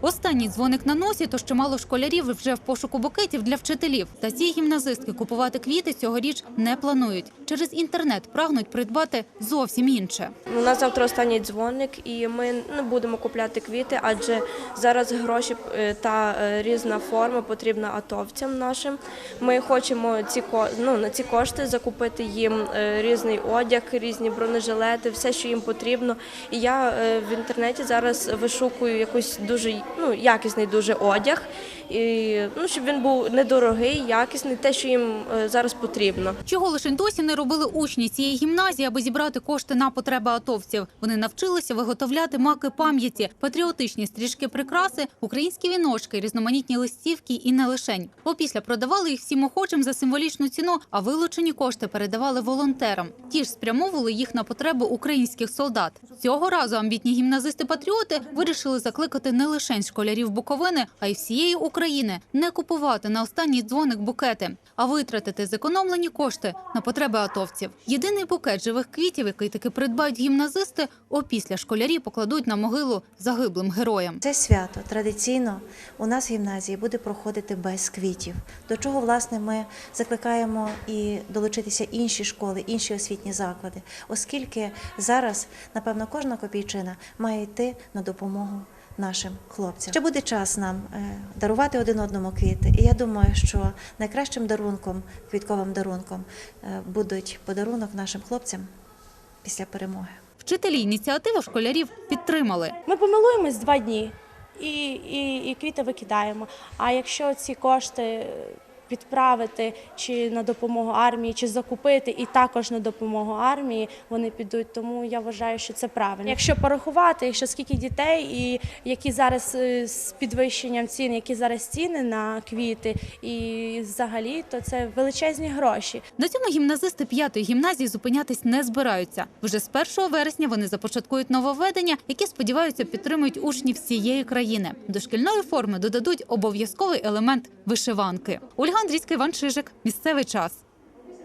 Останній дзвоник на носі, то чимало школярів вже в пошуку букетів для вчителів. Та ці гімназистки купувати квіти цьогоріч не планують. Через інтернет прагнуть придбати зовсім інше. У нас завтра останній дзвоник, і ми не будемо купляти квіти, адже зараз гроші е, та е, різна форма потрібна атовцям нашим. Ми хочемо ці ну, на ці кошти закупити їм е, різний одяг, різні бронежилети, все, що їм потрібно. І я в інтернеті зараз вишукую якийсь дуже ну, якісний дуже одяг, і, ну, щоб він був недорогий, якісний, те, що їм е, зараз потрібно. Чого лише досі не робили учні цієї гімназії, аби зібрати кошти на потреби атовців. Вони навчилися виготовляти маки пам'яті, патріотичні стрічки прикраси, українські віночки, різноманітні листівки і не лишень. Опісля продавали їх всім охочим за символічну ціну, а вилучені кошти передавали волонтерам. Ті ж спрямовували їх на потреби українських солдат. Цього разу амбітні гімназисти-патріоти вирішили закликати не лише школярів Буковини, а й всієї України не купувати на останній дзвоник букети, а витратити зекономлені кошти на потреби атовців. Єдиний букет живих квітів, який таки придбають гімназисти, опісля школярі покладуть на могилу загиблим героям. Це свято традиційно у нас в гімназії буде проходити без квітів. До чого власне ми закликаємо і долучитися інші школи, інші освітні заклади, оскільки зараз, напевно, кожна копійчина має йти на допомогу. Нашим хлопцям ще буде час нам е, дарувати один одному квіти, і я думаю, що найкращим дарунком, квітковим дарунком, е, будуть подарунок нашим хлопцям після перемоги. Вчителі ініціативу школярів підтримали. Ми помилуємось два дні і, і, і квіти викидаємо. А якщо ці кошти підправити чи на допомогу армії, чи закупити і також на допомогу армії, вони підуть. Тому я вважаю, що це правильно. Якщо порахувати, якщо скільки дітей і які зараз е, з підвищенням цін, які зараз ціни на квіти, і взагалі, то це величезні гроші. На цьому гімназисти п'ятої гімназії зупинятись не збираються. Вже з 1 вересня вони започаткують нововведення, які сподіваються підтримують учнів всієї країни. До шкільної форми додадуть обов'язковий елемент вишиванки. Ольга Андрійська, Іван Чижик. Місцевий час.